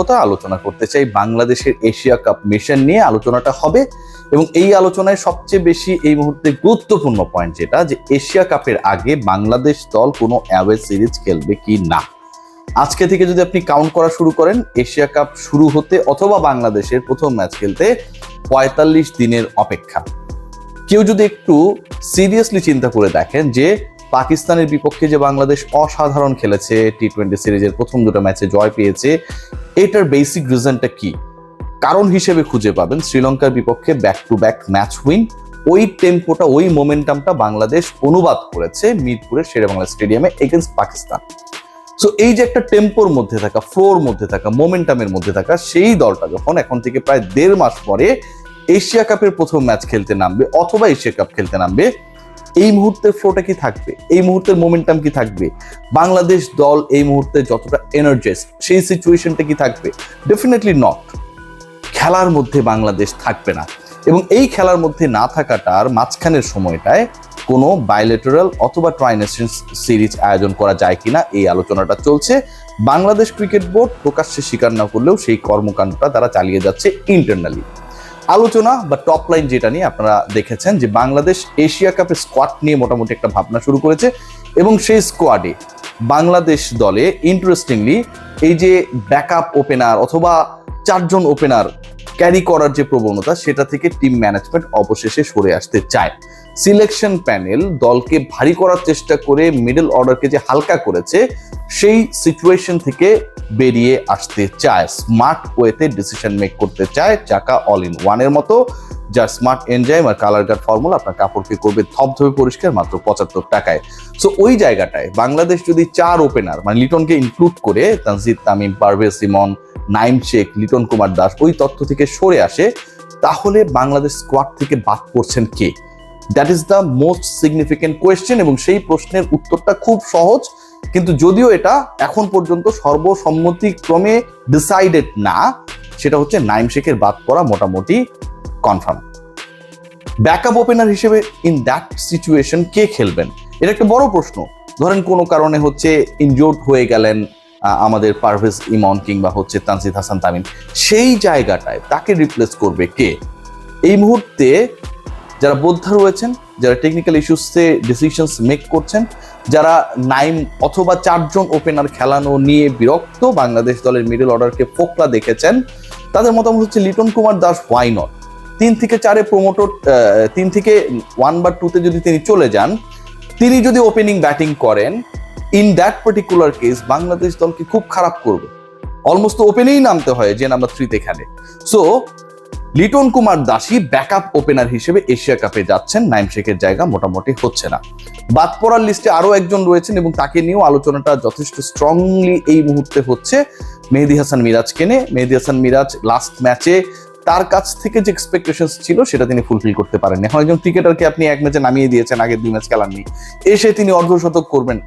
কথা আলোচনা করতে চাই বাংলাদেশের এশিয়া কাপ মিশন নিয়ে আলোচনাটা হবে এবং এই আলোচনায় সবচেয়ে বেশি এই মুহূর্তে গুরুত্বপূর্ণ পয়েন্ট যেটা যে এশিয়া কাপের আগে বাংলাদেশ দল কোনো অ্যাওয়ে সিরিজ খেলবে কি না। আজকে থেকে যদি আপনি কাউন্ট করা শুরু করেন, এশিয়া কাপ শুরু হতে অথবা বাংলাদেশের প্রথম ম্যাচ খেলতে পঁয়তাল্লিশ দিনের অপেক্ষা। কেউ যদি একটু সিরিয়াসলি চিন্তা করে দেখেন যে পাকিস্তানের বিপক্ষে যে বাংলাদেশ অসাধারণ খেলেছে টি টোয়েন্টি সিরিজের প্রথম দুটো ম্যাচে জয় পেয়েছে, এটার বেসিক রিজনটা কি? কারণ হিসেবে খুঁজে পাবেন শ্রীলঙ্কার বিপক্ষে back to back match win ওই টেম্পোটা ওই মোমেন্টামটা বাংলাদেশ অনুবাদ করেছে মিরপুরের শেরেবাংলা স্টেডিয়ামে এগেনস্ট পাকিস্তান। সো এই যে একটা টেম্পোর মধ্যে থাকা ফ্লোর মধ্যে থাকা মোমেন্টামের মধ্যে থাকা, সেই দলটা যখন এখন থেকে প্রায় দেড় মাস পরে এশিয়া কাপের প্রথম ম্যাচ খেলতে নামবে, অথবা এশিয়া কাপ খেলতে নামবে এই মুহূর্তের ফ্লোটা কি থাকবে? এই মুহূর্তের মোমেন্টাম কি থাকবে? বাংলাদেশ দল এই মুহূর্তে যতটা এনার্জেস সেই সিচুয়েশনটা কি থাকবে? ডেফিনেটলি নট খেলার মধ্যে বাংলাদেশ থাকবে না। এবং এই খেলার মধ্যে না থাকাটার মাঝখানের সময়টায় কোনো বাইলেটারাল অথবা ট্রাইনেশন সিরিজ আয়োজন করা যায় কিনা এই আলোচনাটা চলছে। বাংলাদেশ ক্রিকেট বোর্ড প্রকাশ্যে স্বীকার না করলেও সেই কর্মকাণ্ডটা তারা চালিয়ে যাচ্ছে ইন্টারনালি আলোচনা বা টপ লাইন যেটা নিয়ে আপনারা দেখেছেন যে বাংলাদেশ এশিয়া কাপের স্কোয়াড নিয়ে মোটামুটি একটা ভাবনা শুরু করেছে এবং সেই স্কোয়াডে বাংলাদেশ দলে ইন্টারেস্টিংলি এই যে ব্যাকআপ ওপেনার অথবা চারজন ওপেনার ক্যারি করার যে প্রবণতা, সেটা থেকে টিম ম্যানেজমেন্ট অবশেষে সরে আসতে চায়। সিলেকশন প্যানেল দলকে ভারী করার চেষ্টা করে মিডল অর্ডারকে যে হালকা করেছে, সেই সিচুয়েশন থেকে বেরিয়ে আসতে চায়। স্মার্ট ওয়েতে ডিসিশন মেক করতে চায় চাকা অল ইন ওয়ানের মতো, যার স্মার্ট এনজাইম আর কালার গার্ড ফর্মুলা আপনার কাপড়কে করবে ধপধপে পরিষ্কার মাত্র পঁচাত্তর টাকায়। সো ওই জায়গাটায় বাংলাদেশ যদি চার ওপেনার মানে লিটনকে ইনক্লুড করে, তানজিদ, তামিম, পারভেজ, সিমন নাইম শেখ, লিটন কুমার দাস ওই তথ্য থেকে সরে আসে, তাহলে বাংলাদেশ স্কোয়াড থেকে বাদ পড়ছেন কে? That is the most significant question এবং সেই প্রশ্নের উত্তরটা খুব সহজ, কিন্তু যদিও এটা এখন পর্যন্ত সর্বসম্মতিক্রমে ডিসাইডেড না, সেটা হচ্ছে নাইম শেখের বাদ পড়া মোটামুটি কনফার্ম ব্যাকআপ ওপেনার হিসেবে ইন দ্যাট সিচুয়েশন কে খেলবেন? এটা একটা বড় প্রশ্ন। ধরেন কোনো কারণে হচ্ছে ইনজোর্ড হয়ে গেলেন আমাদের পারভেজ ইমন কিংবা হচ্ছে তানসিদ হাসান তামিম, সেই জায়গাটায় তাকে রিপ্লেস করবে কে? এই মুহূর্তে যারা বোদ্ধা রয়েছেন, যারা টেকনিক্যাল ইস্যুসে ডিসিশনস মেক করছেন, যারা নাইম অথবা চারজন ওপেনার খেলানো নিয়ে বিরক্ত বাংলাদেশ দলের মিডল অর্ডারকে ফোকলা দেখেছেন, তাদের মতামত হচ্ছে লিটন কুমার দাস ওয়াই নট তিন থেকে চারে প্রমোটর তিন থেকে ওয়ান বা টুতে যদি তিনি চলে যান, তিনি যদি ওপেনিং ব্যাটিং করেন in that particular case Bangladesh দলকে খুব খারাপ করবে। অলমোস্ট ওপেনেই নামতে হয়, যে নাম্বার থ্রিতে খেলে। সো লিটন কুমার দাসী ব্যাকআপ ওপেনার হিসেবে এশিয়া কাপে যাচ্ছেন, নাইম শেখের জায়গা মোটামুটি হচ্ছে না। বাদ পড়ার লিস্টে আরও একজন রয়েছেন এবং তাকে নিয়েও আলোচনাটা যথেষ্ট স্ট্রংলি এই মুহূর্তে হচ্ছে মেহেদি হাসান মিরাজকে নিয়ে মেহেদি হাসান মিরাজ লাস্ট ম্যাচে তার কাছ থেকে যে এক্সপেকটেশন ছিল, সেটা তিনি ফুলফিল করতে পারেননি। এখন একজন ক্রিকেটারকে আপনি এক ম্যাচে নামিয়ে দিয়েছেন আগের দুই ম্যাচ খেলাননি। এসে তিনি অর্ধশতক করবেন।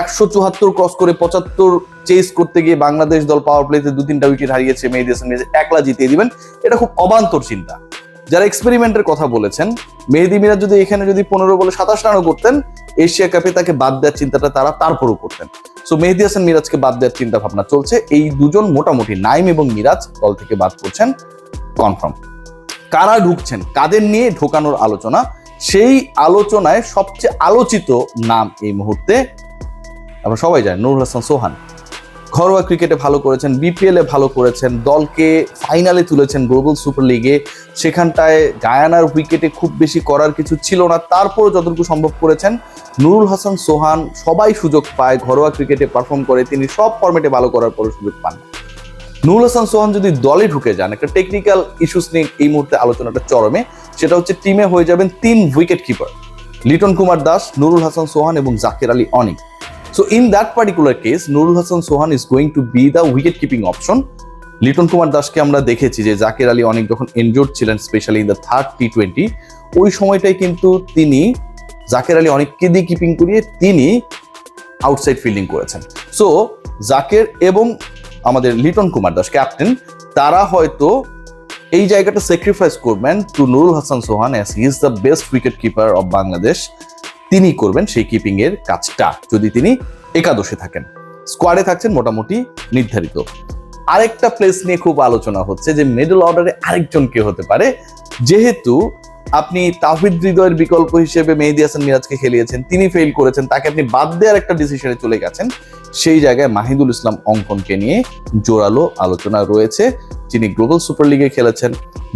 একশো চুয়াত্তর ক্রস করে পঁচাত্তর চেস করতে গিয়ে বাংলাদেশ দল পাওয়ার প্লেতে দু তিনটা উইকেট হারিয়েছে মেহেদি হাসান একলা জিতিয়ে দিবেন, এটা খুব অবান্তর চিন্তা। যারা এক্সপেরিমেন্টের কথা বলেছেন, মেহেদি মিরাজ যদি এখানে যদি পনেরো বলে সাতাশ রানও করতেন, এশিয়া কাপে তাকে বাদ দেওয়ার চিন্তাটা তারা তারপরও করতেন। সো মেহেদি হাসান মিরাজকে বাদ দেওয়ার চিন্তা ভাবনা চলছে। এই দুজন মোটামুটি নাইম এবং মিরাজ দল থেকে বাদ করছেন কনফার্ম কারা ঢুকছেন? কাদের নিয়ে ঢোকানোর আলোচনা? সেই আলোচনায় সবচেয়ে আলোচিত নাম এই মুহূর্তে আমরা সবাই জানি, নুরুল হাসান সোহান। ঘরোয়া ক্রিকেটে ভালো করেছেন বিপিএল ভালো করেছেন, দলকে ফাইনালে তুলেছেন গ্লোবাল সুপার লিগে সেখানটায় গায়ানার উইকেটে খুব বেশি করার কিছু ছিল না। তারপরও যতটুকু সম্ভব করেছেন, নুরুল হাসান সোহান সবাই সুযোগ পায় ঘরোয়া ক্রিকেটে পারফর্ম করে। তিনি সব ফর্মেটে ভালো করার পরও সুযোগ পান। নুরুল হাসান সোহান যদি দলে ঢুকে যান, একটা টেকনিক্যাল ইস্যুস নিয়ে এই মুহূর্তে আলোচনাটা চরমে, সেটা হচ্ছে টিমে হয়ে যাবেন তিন উইকেট কিপার লিটন কুমার দাস, নুরুল হাসান সোহান এবং Jakir Ali Anik. So in that particular case Nurul Hasan Sohan is going to be the wicket keeping option Liton Kumar দাসকে আমরা দেখেছি যে জাকির আলী অনেক যখন এনজোর্ড ছিলেন specially in the third T twenty ওই সময়টাই কিন্তু তিনি, জাকির আলী অনেককে দিয়ে কিপিং করিয়ে তিনি আউটসাইড ফিল্ডিং করেছেন। সো জাকের এবং আমাদের লিটন কুমার দাস ক্যাপ্টেন তারা হয়তো এই জায়গাটা স্যাক্রিফাইস করবেন to Nurul Hasan Sohan as he is the best wicket keeper of Bangladesh তিনি করবেন সেই কিপিং এর কাজটা যদি তিনি একাদশে থাকেন। স্কোয়াডে থাকছেন মোটামুটি নির্ধারিত। আরেকটা প্লেস নিয়ে খুব আলোচনা হচ্ছে যে মিডল অর্ডারে আরেকজন কে হতে পারে। যেহেতু আপনি তাহিদ হৃদয়ের বিকল্প হিসেবে মেহেদি হাসান মিরাজকে খেলিয়েছেন, তিনি ফেল করেছেন, তাকে আপনি বাদ দেওয়ার একটা ডিসিশনে চলে গেছেন, সেই জায়গায় মাহিদুল ইসলাম অঙ্কনকে নিয়ে জোরালো আলোচনা রয়েছে। যিনি গ্লোবাল সুপার লিগে খেলেছেন।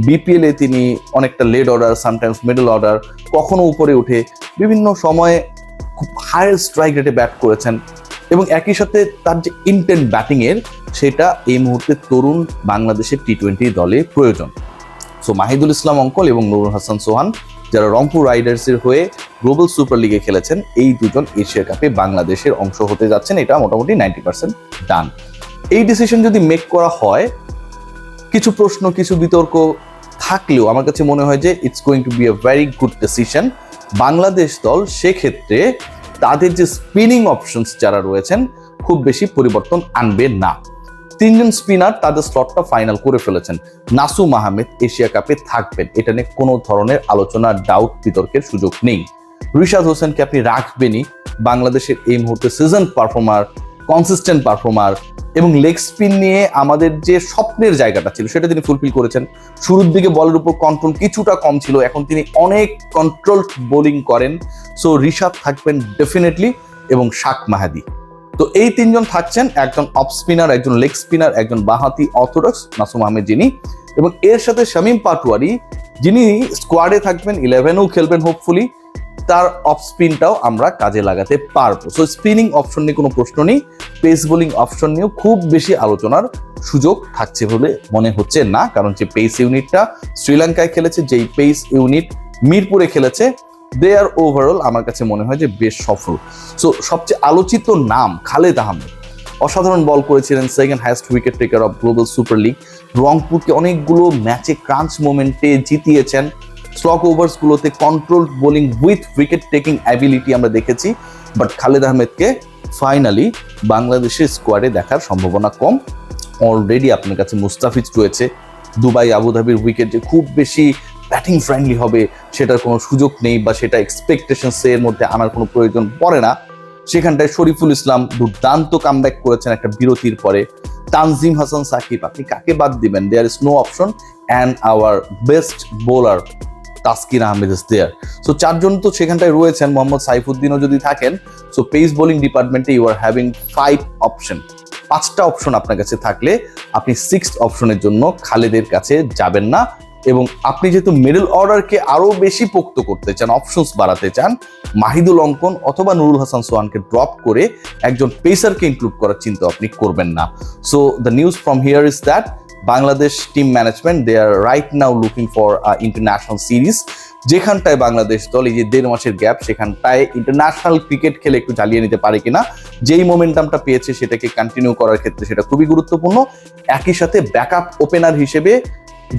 বিপিএল তিনি অনেকটা lead order sometimes middle order কখনো উপরে উঠে বিভিন্ন সময়ে খুব হায়ার স্ট্রাইক রেটে ব্যাট করেছেন এবং একই সাথে তার যে ইন্টেন্ট ব্যাটিং এর, সেটা এই মুহূর্তে তরুণ বাংলাদেশের টি টোয়েন্টি দলে প্রয়োজন। সো মাহিদুল ইসলাম অঙ্কল এবং নুরুল হাসান সোহান, যারা রংপুর রাইডার্সের হয়ে গ্লোবাল সুপার লিগে খেলেছেন, এই দুজন এশিয়া কাপে বাংলাদেশের অংশ হতে যাচ্ছেন। এটা মোটামুটি নাইনটি পার্সেন্ট ডান এই ডিসিশন যদি মেক করা হয়, কিছু প্রশ্ন, কিছু বিতর্ক থাকলেও আমার কাছে মনে হয় যে it's going to be a very good decision Bangladesh দল সেক্ষেত্রে তাদের যে স্পিনিং অপশনস যারা রয়েছেন, খুব বেশি পরিবর্তন আনবে না। তিনজন স্পিনার তাদের স্লটটা ফাইনাল করে ফেলেছেন। নাসুম আহমেদ এশিয়া কাপে থাকবেন। এটা নিয়ে কোনো ধরনের আলোচনা ডাউট বিতর্কের সুযোগ নেই। রিশাদ হোসেনকে আপনি রাখবেনই। বাংলাদেশের এই মুহূর্তে সিজন পারফর্মার কনসিস্টেন্ট পারফর্মার এবং লেগ স্পিন নিয়ে আমাদের যে স্বপ্নের জায়গাটা ছিল, সেটা তিনি ফুলফিল করেছেন। শুরুর দিকে বলের উপর কন্ট্রোল কিছুটা কম ছিল, এখন তিনি অনেক কন্ট্রোল বোলিং করেন। সো ঋষাদ থাকবেন ডেফিনেটলি এবং শাক মাহাদি। তো এই তিনজন থাকছেন, একজন অফ স্পিনার একজন লেগ স্পিনার একজন বাহাতি অর্থোডক্স নাসুম আহমেদ যিনি। এবং এর সাথে শামীম পাটোয়ারি, যিনি স্কোয়াডে থাকবেন ইলেভেনেও খেলবেন হোপফুলি তার অফ স্পিনটাও আমরা কাজে লাগাতে পারব। সো স্পিনিং অপশন নিয়ে কোনো প্রশ্ন নেই। পেস বোলিং অপশন নিয়েও খুব বেশি আলোচনার সুযোগ থাকছে বলে মনে হচ্ছে না। কারণ যে পেস ইউনিটটা শ্রীলঙ্কায় খেলেছে, যেই পেস ইউনিট মিরপুরে খেলেছে দে আর ওভারঅল আমার কাছে মনে হয় যে বেশ সফল। সো সবচেয়ে আলোচিত নাম খালেদ আহমেদ। অসাধারণ বল করেছিলেন second highest wicket taker of global super league রংপুরকে অনেকগুলো ম্যাচে ক্রাঞ্চ মোমেন্টে জিতিয়েছেন। Slog ওভার্সগুলোতে control bowling with wicket taking ability আমরা দেখেছি বাট খালেদ আহমেদকে ফাইনালি বাংলাদেশের স্কোয়াডে দেখার সম্ভাবনা কম। অলরেডি আপনার কাছে মুস্তাফিজ রয়েছে, দুবাই আবুধাবির উইকেট যে খুব বেশি ব্যাটিং ফ্রেন্ডলি হবে, সেটার কোনো সুযোগ নেই বা সেটা এক্সপেকটেশনস এর মধ্যে আনার কোনো প্রয়োজন পড়ে না। সেখানটায় শরীফুল ইসলাম দুর্দান্ত কামব্যাক করেছেন একটা বিরতির পরে। তানজিম হাসান সাকিব, আপনি কাকে বাদ দিবেন? There is no option and our best bowler Taskin Ahmed is there so চারজন তো সেখানটায় রয়েছেন, মোহাম্মদ সাইফুদ্দিনও যদি থাকেন সো পেস বোলিং ডিপার্টমেন্টে you are having five option পাঁচটা অপশন আপনার কাছে থাকলে আপনি সিক্স অপশনের জন্য খালেদের কাছে যাবেন না। এবং আপনি যেহেতু মিডল অর্ডারকে আরও বেশি পোক্ত করতে চান অপশনস বাড়াতে চান, মাহিদুল অঙ্কন অথবা নুরুল হাসান সোহানকে ড্রপ করে একজন পেসারকে ইনক্লুড করার চিন্তা আপনি করবেন না। So the news from here is that Bangladesh team management they are right now looking for international series যেখানটায় বাংলাদেশ দল এই যে দেড় মাসের গ্যাপ সেখানটায় ইন্টারন্যাশনাল ক্রিকেট খেলে একটু জ্বালিয়ে নিতে পারে কিনা, যেই মোমেন্টামটা পেয়েছে সেটাকে কন্টিনিউ করার ক্ষেত্রে সেটা খুবই গুরুত্বপূর্ণ। একই সাথে ব্যাকআপ ওপেনার হিসেবে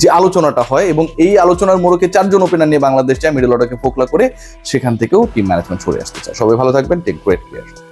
যে আলোচনাটা হয় এবং এই আলোচনার মোড়কে চারজন ওপেনার নিয়ে বাংলাদেশ চায় মিডল অর্ডারকে ফোকলা করে সেখান থেকেও টিম ম্যানেজমেন্ট সরে আসতে চায়। সবাই ভালো থাকবেন টেক গ্রেট কেয়ার